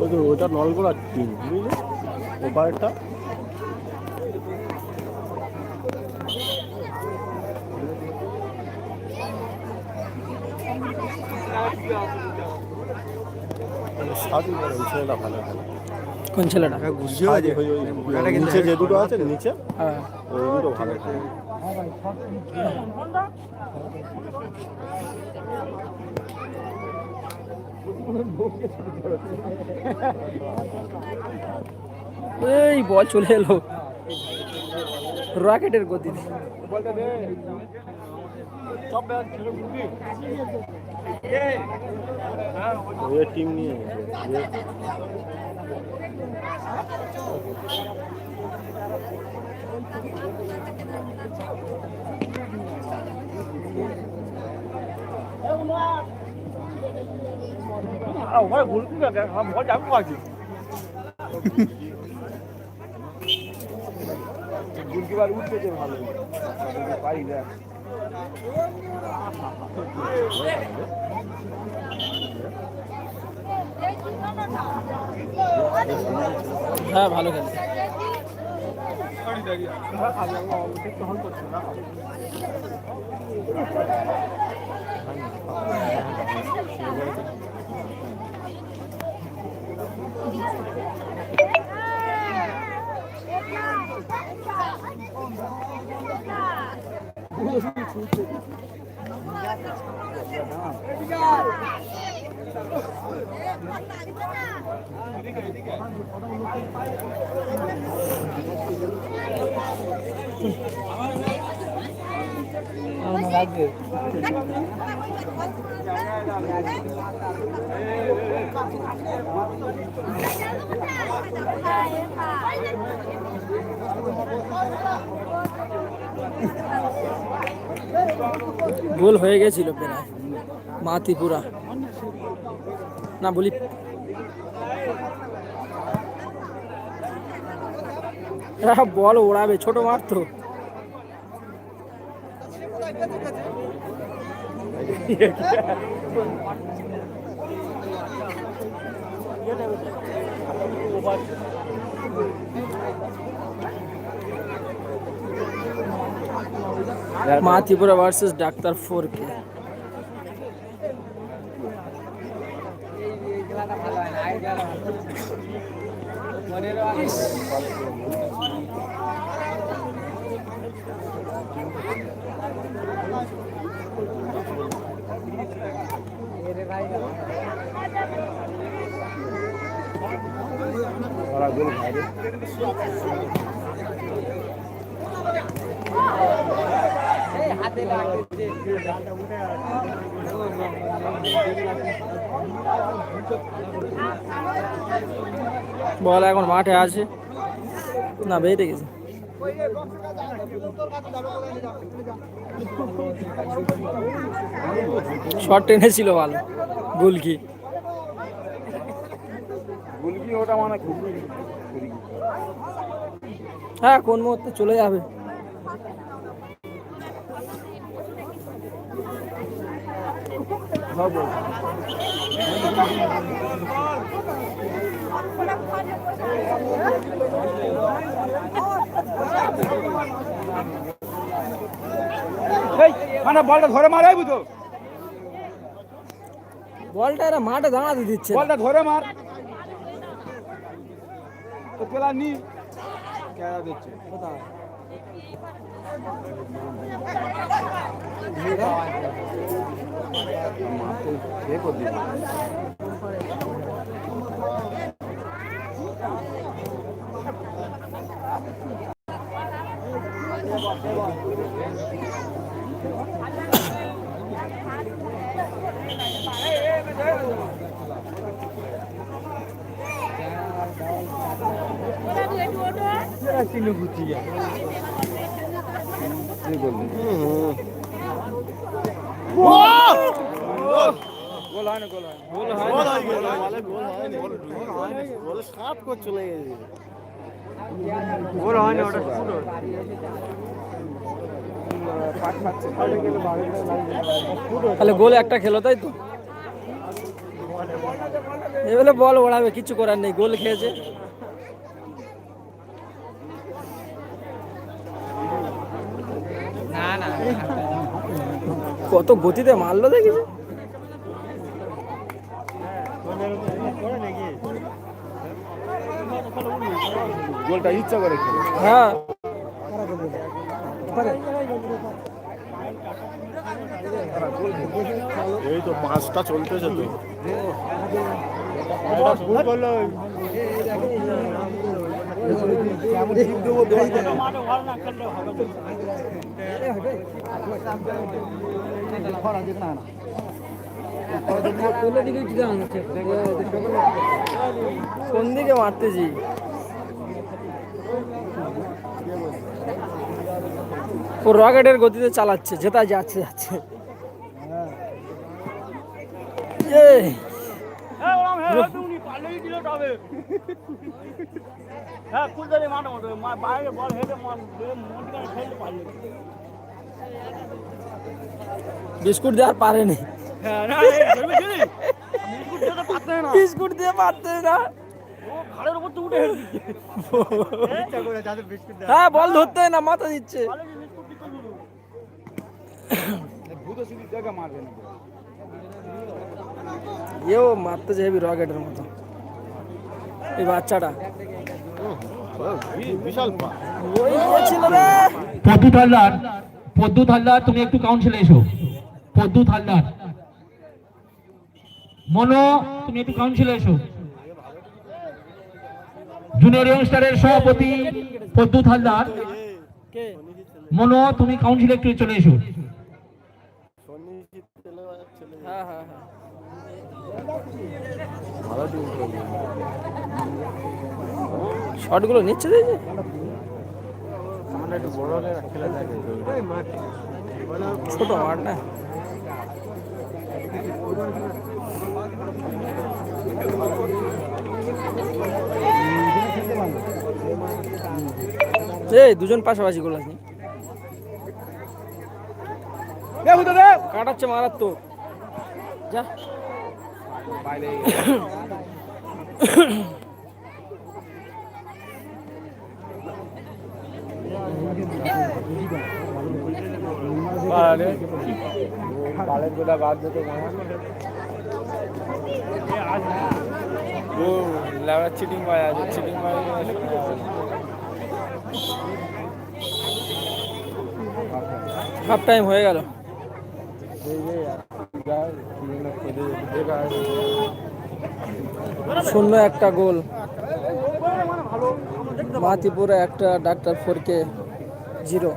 ওই তো ওটা নলগোড়ার টিম বুঝলি? ওপারেরটা কোন ছেলেটা? সাত ওই ওই নিচে যে দুটো আছে নিচে হ্যাঁ। ওই দুটো ভালো খেলে। এই বল চলে এলো। রকেটের গতিতে টিম নিয়ে গেছে গোলকিপার উঠতেছে ভালো। পারি না। হ্যাঁ ভালো খেলে আমার গোল হয়ে গেছিল প্রায়। মাতিপুরা। না বলি হ্যাঁ, বল ওড়াবে ছোট তো। মাতিপুরা ভার্সেস ডাক্তার ফোর কে বল এখন মাঠে আছে। না বেরিয়ে গেছে। শর্ট টেনেছিল ভালো। গোলকি। গোলকি ওটা মানে হ্যাঁ কোন মুহূর্তে চলে যাবে। এই মানে বলটা ধরে মারাই বুঝো। বলটা এরা মাঠে দাঁড়াতে দিচ্ছে। বলটা ধরে মার। তো পেলা নি। কেডা দিচ্ছে গুছিয়ে কি বললি গোল হয় না গোল হয় গোল হয় গোল হয় বলে গোল হয়নি বলে সাত করে চলে গেছে গোল হয় না ওটা শুরু পাট খাচ্ছে খালে গেলে বাইরে তাহলে গোল একটা খেলো তাই তো? এবারে বল ওড়াবে কিছু করার নেই গোল খেয়েছে। কত গতিতে মারলো দেখিস গোলটা ইচ্ছা করে খেলে। হ্যাঁ। এই তো পাঁচটা চলতেছে তো। কোন দিকে মারতেছি? ও রকেটের গতিতে চালাচ্ছে যেটা যাচ্ছে যাচ্ছে। বিস্কুট দেওয়ার পারেনি বিস্কুট দিয়ে পারতে না। হ্যাঁ বল ধরতে না মাথা দিচ্ছে। এও মারতে যাবি রকেটের মতো। এই বাচ্চাটা। বিশাল পা ওই গিয়েছিল রে। পদ্মু হালদার পদ্মু হালদার তুমি একটু কাউন্সিলে এসো। পদ্মু হালদার মনো, তুমি একটু কাউন্সিলে এসো। জুনিয়র ইয়ংস্টারের সভাপতি পদ্মু হালদার মনো, তুমি কাউন্সিলে একটু চলে এসো। হ্যাঁ হ্যাঁ হ্যাঁ। ভালো শটগুলো নিচ্ছে দেখি। ছোট মাঠ না। এই দুজন পাশাপাশি গোল আছে কাটাচ্ছে মারাত্মক। যা। পালের গোটা বাদ দিত ও লাগা চিটিং মারা আছে চিটিং মারা হাফ টাইম হয়ে গেল। শূন্য একটা গোল। মাতিপুরে একটা ডাক্তার ফোরকে জিরো।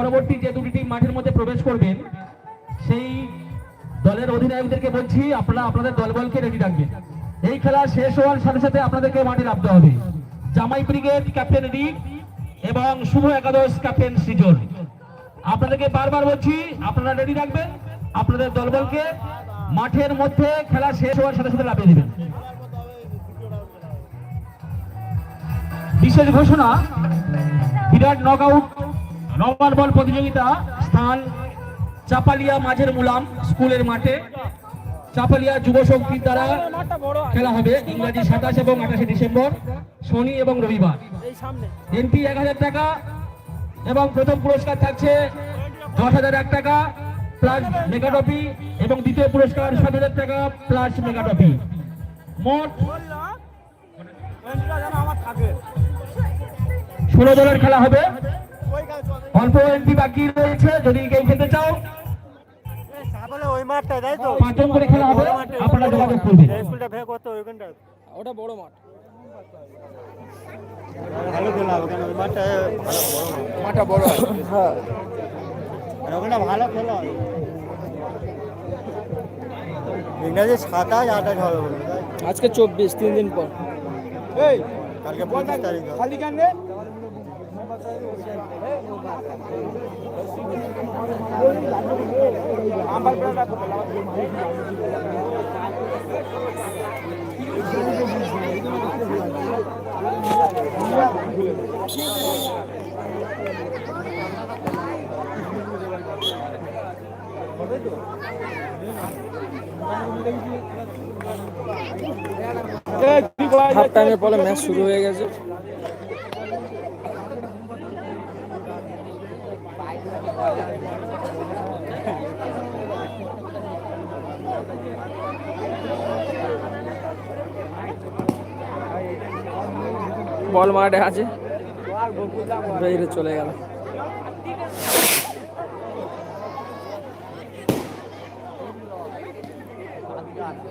পরবর্তী যে দুটি টিম মাঠের মধ্যে প্রবেশ করবেন, সেই দলের অধিনায়কদেরকে বলছি, আপনারা আপনাদের দলবলকে রেডি রাখবেন। এই খেলা শেষ হওয়ার সাথে সাথে আপনাদেরকে মাঠে নামতে হবে। জামাই ব্রিগেড ক্যাপ্টেন রিক এবং শুভ একাদশ ক্যাপ্টেন সৃজন। আপনাদেরকে বারবার বলছি, আপনারা রেডি রাখবেন, আপনাদের দলবলকে মাঠের মধ্যে খেলা শেষ হওয়ার সাথে সাথে লাভিয়ে দেবেন। বিশেষ ঘোষণা, বিরাট নকআউট রবার বল প্রতিযোগিতা, স্থান চাপালিয়া মাঝের মুলাম স্কুলের মাঠে। চাপালিয়া যুব শক্তির দ্বারা খেলা হবে ইংরাজি সাতাশ এবং আঠাশে ডিসেম্বর, শনি এবং রবিবার। এন্ট্রি এক হাজার টাকা এবং প্রথম পুরস্কার থাকছে দশ হাজার এক টাকা প্লাস মেগাটপি এবং দ্বিতীয় পুরস্কার সাত হাজার টাকা প্লাস মেগাটপি মোট ষোলো জনের খেলা হবে। অল্প এন্ট্রি বাকি রয়েছে যদি কেউ খেলতে চাও। ওই মাঠটা পাঁচজন করে খেলা হবে আপনারা যোগাযোগ করবেন। স্কুলটা ভেঙে করতে ওইখানটা ওটা বড় মাঠ। ভালো খেলা হবে কেন ওই মাঠটা ভালো বড় মাঠটা বড় হ্যাঁ। আর ওখানে ভালো খেলা হবে ইংরাজি সাতাশ আঠাশ হবে আজকে চব্বিশ তিন দিন পর। এই কালকে পঁচিশ তারিখ। খালি কেন হাফ টাইমের পরে ম্যাচ শুরু হয়ে গেছে। বল মাঠে আছে বাইরে চলে গেল কি দাদু?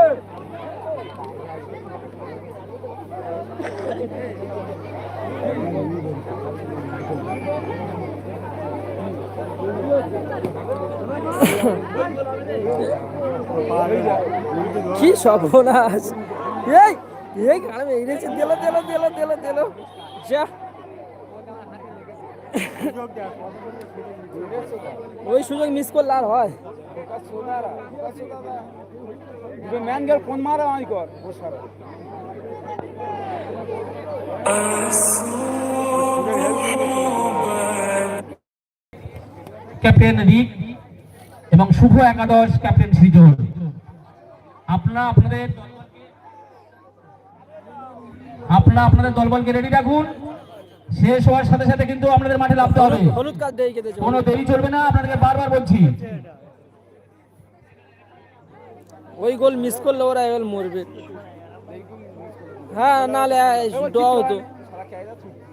কি সর্বনাশ? এই এই গাড়ি মেরেছে দিল দিল দিল দিল দিল। যা। ওই সুযোগ মিস করলে আর হয়। ম্যান গেল ফোন মারা আমি কর ক্যাপ্টেন রিক এবং শুভ একাদশ ক্যাপ্টেন সৃজন আপনারা আপনাদের আপনারা আপনাদের দলবলকে রেডি রাখুন। শেষ হওয়ার সাথে সাথে কিন্তু আপনাদের মাঠে নামতে হবে। কোনো দেরি চলবে না আপনাদেরকে বারবার বলছি। ওই গোল মিস করলে ওরা এবার মরবে। হ্যাঁ নাহলে ড হতো।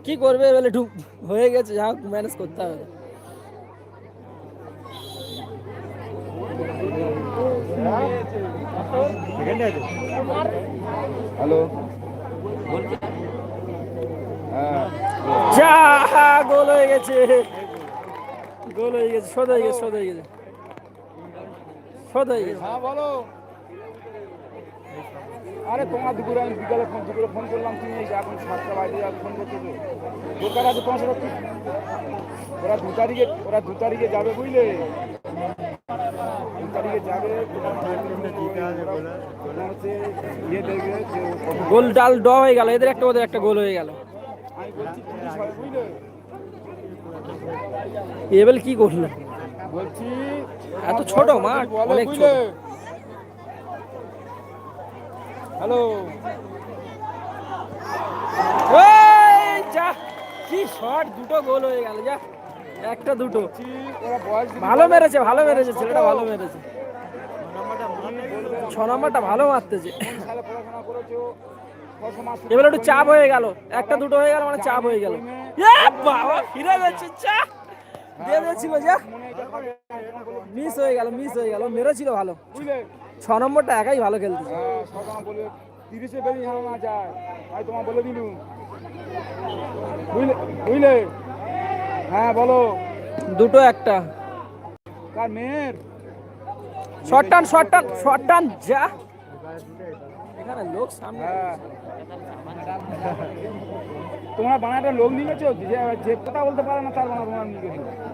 কি করবে ঢুক হয়ে গেছে যা ম্যানেজ করতে হবে এখানটা আছে? হ্যালো। হ্যাঁ যা গোল হয়ে গেছে। গোল হয়ে গেছে শোধ হয়ে গেছে শোধ হয়ে গেছে। শোধ হয়ে গেছে। হ্যাঁ বলো। আরে তোমার দুপুরে আমি বিকালে ফোন দুপুরে ফোন করলাম তুমি এই যে এখন সাতটা বাজে ফোন করতে দোকান আছে তোমার সাথে? ওরা দু তারিখে ওরা দু তারিখে যাবে বুঝলে দু তারিখে যাবে ঠিক আছে বলে ওরা হচ্ছে ইয়ে দেখবে যে কত- গোল ডাল ড হয়ে গেল। এদের একটা ওদের একটা গোল হয়ে গেল। এবার কি করল? বলছি এত ছোট মাঠ, অনেক ছোট। হ্যালো। যা কি শট দুটো গোল হয়ে গেল যা একটা দুটো। ভালো মেরেছে ভালো মেরেছে ছেলেটা ভালো মেরেছে। ছ নম্বরটা ভালো মারতেছে। এবার একটু চাপ হয়ে গেল। একটা দুটো হয়ে গেল মানে চাপ হয়ে গেল। বাবা ফিরে যাচ্ছে চা। দিয়ে দিয়েছিল যা। মিস হয়ে গেল মিস হয়ে গেল মেরেছিল ভালো। ছ নম্বরটা একাই ভালো খেলতে সকাল বলে তিরিশে বেরিয়ে না যায় আমি তোমার বলে দিলুম বুঝলে বুঝলে হ্যাঁ বলো। দুটো একটা। কার মেয়ের? শর্ট টান শর্ট টান শর্ট টান যা। এখানে লোক সামনে হ্যাঁ। তোমরা বানাটা লোক নিয়ে গেছো যে কথা বলতে পারে না তার বানা তোমরা নিয়ে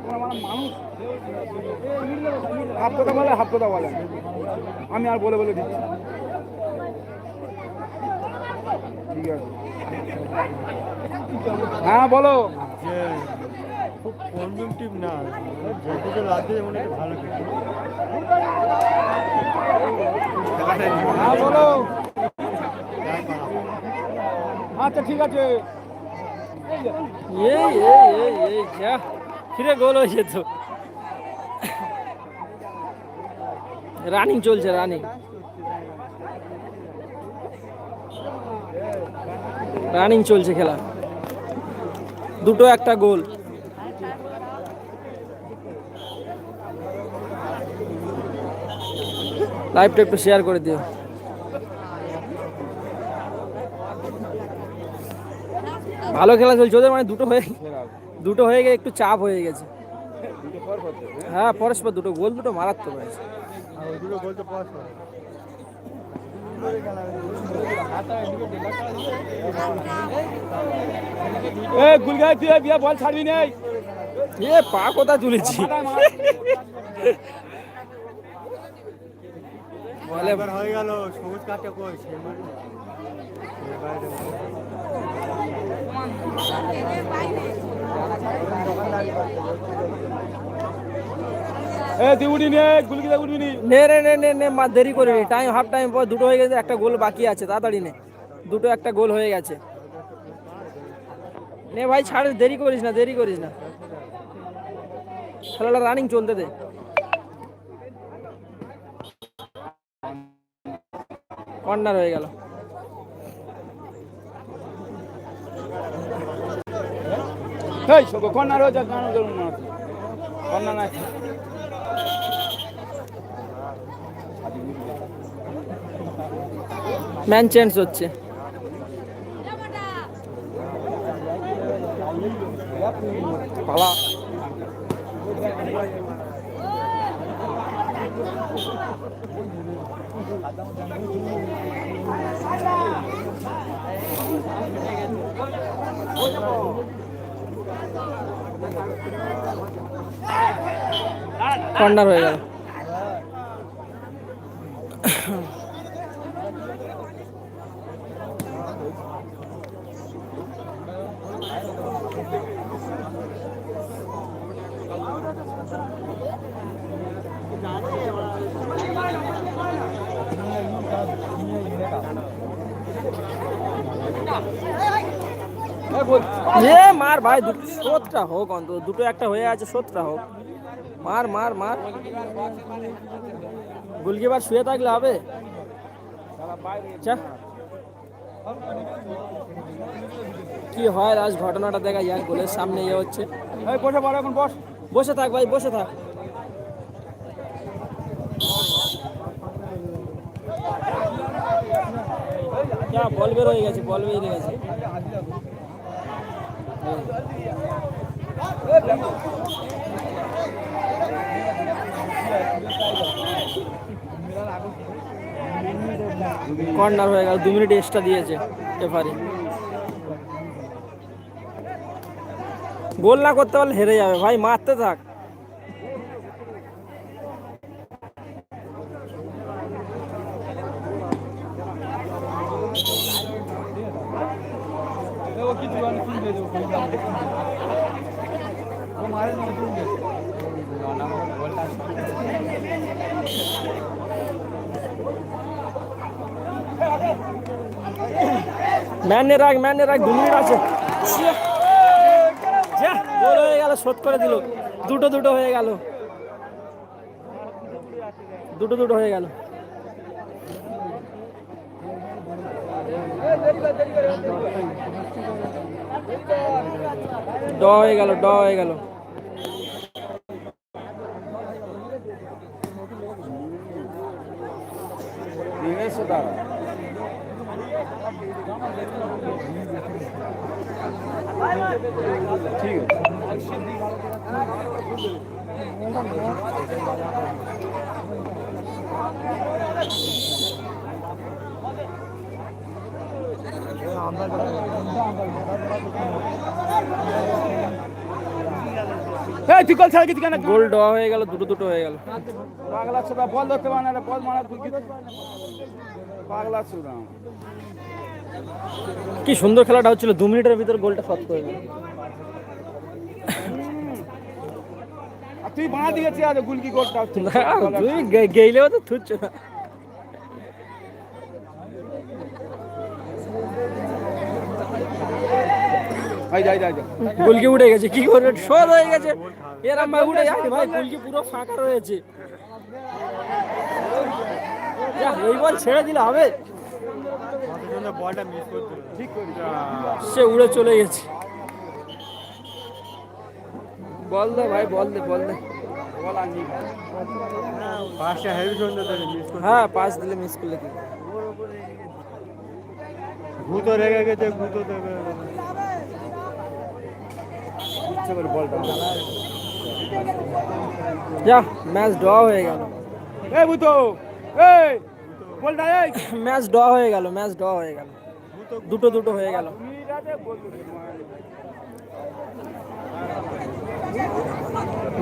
তোমরা মানে মানুষ। হাফ কথা বলে হাফ কথা বলে। আমি আর বলে বলে দিচ্ছি ঠিক আছে। হ্যাঁ বলো। খুব কনজিউম টিম না, যেটুকু লাগছে মনে হয় ভালো হ্যাঁ বলো আচ্ছা ঠিক আছে। এই এই এই এই, যা, ফিরে গোল হয়েছে তো। রানিং চলছে, রানিং। রানিং চলছে খেলা। দুটো একটা গোল। লাইভটা একটু শেয়ার করে দিও। ভালো খেলা চলছে ওদের মানে দুটো হয়ে দুটো হয়ে গিয়ে একটু চাপ হয়ে গেছে। হ্যাঁ পরস্পর দুটো গোল দুটো মারাত্মক হয়েছে। বল ছাড়বি নেই। এ পা কোথা তুলেছি? এবার হয়ে গেল সবুজ কাটে কই? সে মানে নে রে নে নে নে মা দেরি করে টাইম হাফ টাইম পর দুটো হয়ে গেছে একটা গোল বাকি আছে তাড়াতাড়ি নে। দুটো একটা গোল হয়ে গেছে। নে ভাই ছাড় দেরি করিস না দেরি করিস না। খেলাটা রানিং চলতে দে। কর্নার হয়ে গেল। এই কন্যার হয়ে যাক গান ধরুন কন্যা নাই। ম্যান চেঞ্জ হচ্ছে। পালা। কর্নার হয়ে গেল এ মার ভাই শোধটা হোক অন্তত দুটো একটা হয়ে আছে শোধটা হোক। মার মার মার। গোলকিপার শুয়ে থাকলে হবে। কি হয় রাজ ঘটনাটা দেখা যাক গোলের সামনে ইয়ে হচ্ছে। বসে পড় এখন বস। বসে থাক ভাই বসে থাক। বল বের হয়ে গেছে বল বেরিয়ে গেছে। কর্নার হয়ে গেল, দু মিনিট এক্সট্রা দিয়েছে রেফারি গোল না করতে পারলে হেরে যাবে, ভাই, মারতে থাক। ম্যানে রাখ ম্যানে রাখ দু মিনিট আছে গোল হয়ে গেল, শোধ করে দিল। দুটো দুটো হয়ে গেল। দুটো দুটো হয়ে গেল। ড হয়ে গেল, ড হয়ে গেল দিনেশ দাঁড়া ঠিক আছে এই তুই কল ছাড়া কিছু কেন? গোল হয়ে গেল দুটো দুটো হয়ে গেল। পাগলা ছোড়া বল ধরতে পারে না বল মারা তুই কি- পাগলা ছোড়া কি সুন্দর খেলাটা হচ্ছিল দু মিনিটের ভিতর গোলটা শট করে গেল। তুই বাঁ চেয়ে আছে গুলকি গোলটা তুমি গেইলেও তো থুচ্ছ না। গোলকি উঠে গেছে কি করবে শোধ হয়ে গেছে। এরম ভাই উঠে যায়নি ভাই গোলকি পুরো ফাঁকা রয়েছে। এই বল ছেড়ে দিলে হবে। করি সে উড়ে চলে গেছে। বল দে ভাই বল দে বল দে। হ্যাঁ পাস দিলে মিস করলে কি ভূত রেগে গেছে ভূত দেবে ইচ্ছে করে বলটা যা ম্যাচ ড হয়ে গেল। এই বুতো এই বলটা এই। ম্যাচ ড হয়ে গেল ম্যাচ ড হয়ে গেল। দুটো দুটো হয়ে গেল।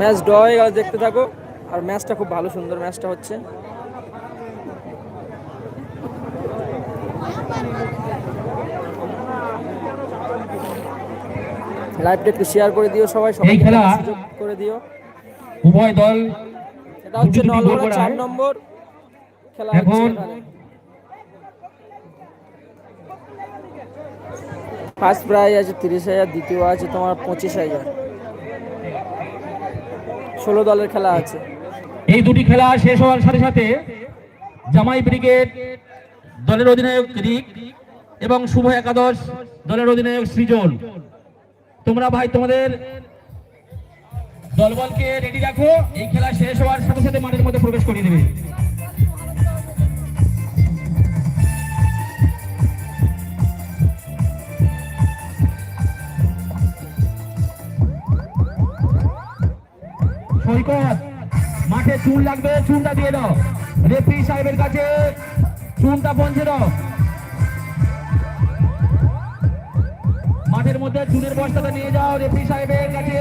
ম্যাচ ড হয়ে গেল দেখতে থাকো। আর ম্যাচটা খুব ভালো সুন্দর ম্যাচটা হচ্ছে। লাইভটা একটু শেয়ার করে দিও সবাই সবাই খেলা- করে দিও। উভয় দল এটা হচ্ছে নলগড়া চার নম্বর খেলা এখন- ফার্স্ট প্রাইজ আছে তিরিশ হাজার দ্বিতীয় আছে তোমার পঁচিশ হাজার। ষোলো দলের খেলা আছে। এই দুটি খেলা শেষ হওয়ার সাথে সাথে জামাই ব্রিগেড দলের অধিনায়ক রিক এবং শুভ একাদশ দলের অধিনায়ক সৃজন। তোমরা ভাই তোমাদের দলবলকে রেডি রাখো। এই খেলা শেষ হওয়ার সাথে সাথে মাঠের মধ্যে প্রবেশ করিয়ে দেবে। সৈকত, মাঠে চুন লাগবে, চুনটা দিয়ে দাও। রেফরি সাহেবের কাছে চুনটা পৌঁছে দাও। মাঠের মধ্যে চুনের বস্তাটা নিয়ে যাও রেফি সাহেবের কাছে।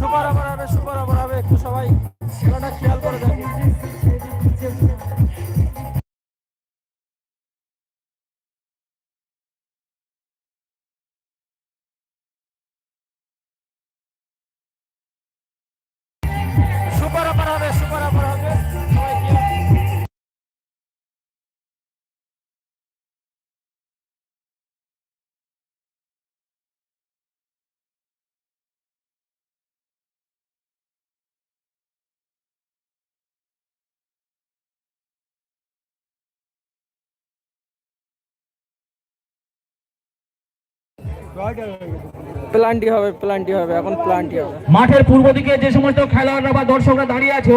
সুপার ওভার হবে সুপার ওভার হবে। একটু সবাই খেলাটা খেয়াল করে দেখো প্লান্টি হবে প্লান্টি হবে এখন প্লান্টি হবে। মাঠের পূর্ব দিকে যে সমস্ত খেলোয়াড়রা বা দর্শকরা দাঁড়িয়ে আছো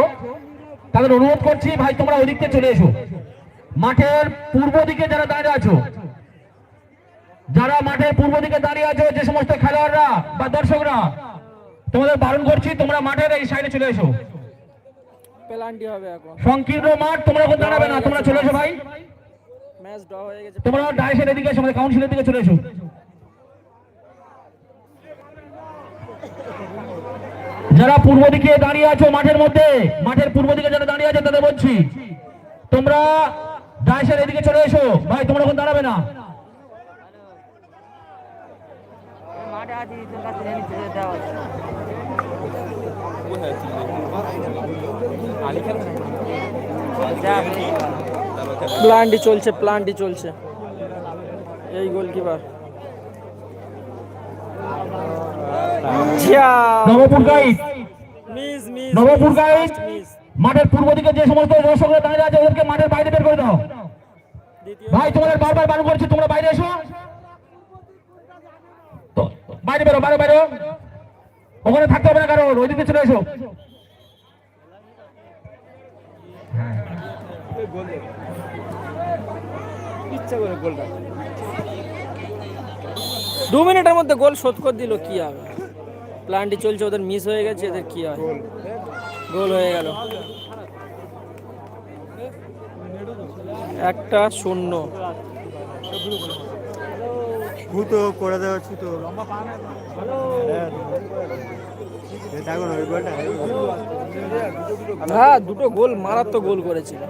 তাদের অনুরোধ করছি ভাই তোমরা ওদিকতে চলে এসো। মাঠের পূর্ব দিকে যারা দাঁড়িয়ে আছো যারা মাঠের পূর্ব দিকে দাঁড়িয়ে আছো যে সমস্ত খেলোয়াড়রা বা দর্শকরা তোমাদের বারণ করছি তোমরা মাঠের এই সাইডে চলে এসো। প্লান্টি হবে এখন। সংকীর্ণ মাঠ তোমরা এখন দাঁড়াবে না তোমরা চলে এসো ভাই। ম্যাচ ড্র হয়ে গেছে। তোমরা ডাইসের এদিকে এসো কাউন্সিলের দিকে চলে এসো। যারা পূর্ব দিকে দাঁড়িয়ে আছো মাঠের মধ্যে, মাঠের পূর্ব দিকে যারা দাঁড়িয়ে আছে তাদের বলছি, তোমরা ডাইসের এদিকে চলে এসো। ভাই, তোমরা এখন দাঁড়াবে না। প্লান্টি চলছে প্লান্টি চলছে। এই goalkeeper Nabapur guide. Nabapur guide. মাঠের পূর্ব দিকে যে সমস্ত দর্শকরা দাঁড়িয়ে আছে ওদেরকে মাঠের বাইরে বের করে দাও। ভাই তোমাদের বারবার বারণ করছি তোমরা বাইরে এসো। বাইরে বেরো বাইরে বেরো। ওখানে থাকতে হবে না কারও ওই দিকে চলে এসো। ইচ্ছা করে গোলটা। দু মিনিটের মধ্যে গোল শোধ করে দিল কি হবে প্ল্যানটি চলছে ওদের মিস হয়ে গেছে এদের কি হয় গোল। হয়ে গেল। একটা শূন্য। ভূতো করে দেওয়া ছুতো হ্যাঁ। হ্যাঁ দুটো গোল মারাত্মক গোল করেছিল।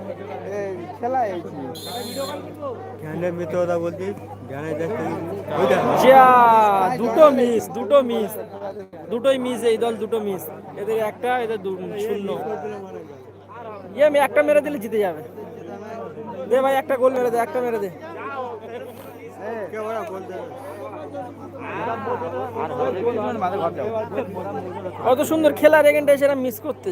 দুটো মিস দুটো মিস দুটোই মিস এই দল, দুটো মিস এদের একটা, এদের শূন্য। ইয়ে আমি একটা মেরে দিলে জিতে যাবে। দে ভাই, একটা গোল মেরে দে, একটা মেরে দে। কত সুন্দর খেলার এখানটা সেটা মিস করতে।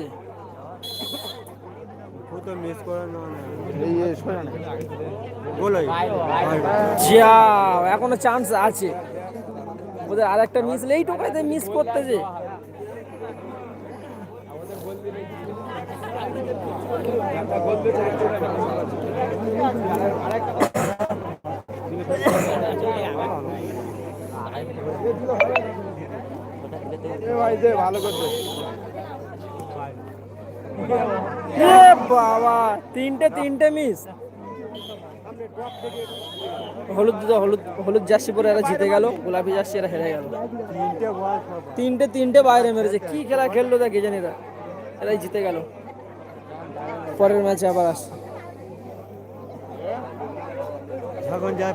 এখনও চান্স আছে। ওদের আর একটা মিস এই টোকাইতে মিস করতে যে। দে ভালো করছে বাবা, তিনটে তিনটে মিস হলুদ হলুদ হলুদ জার্সি পরে এরা জিতে গেল, গোলাপি জার্সি এরা হেরে গেল। তিনটে তিনটে বাইরে মেরেছে। কি খেলা খেললো দেখে জানি এরা। এরাই জিতে গেল। পরের ম্যাচে আবার আসছে। যখন যায়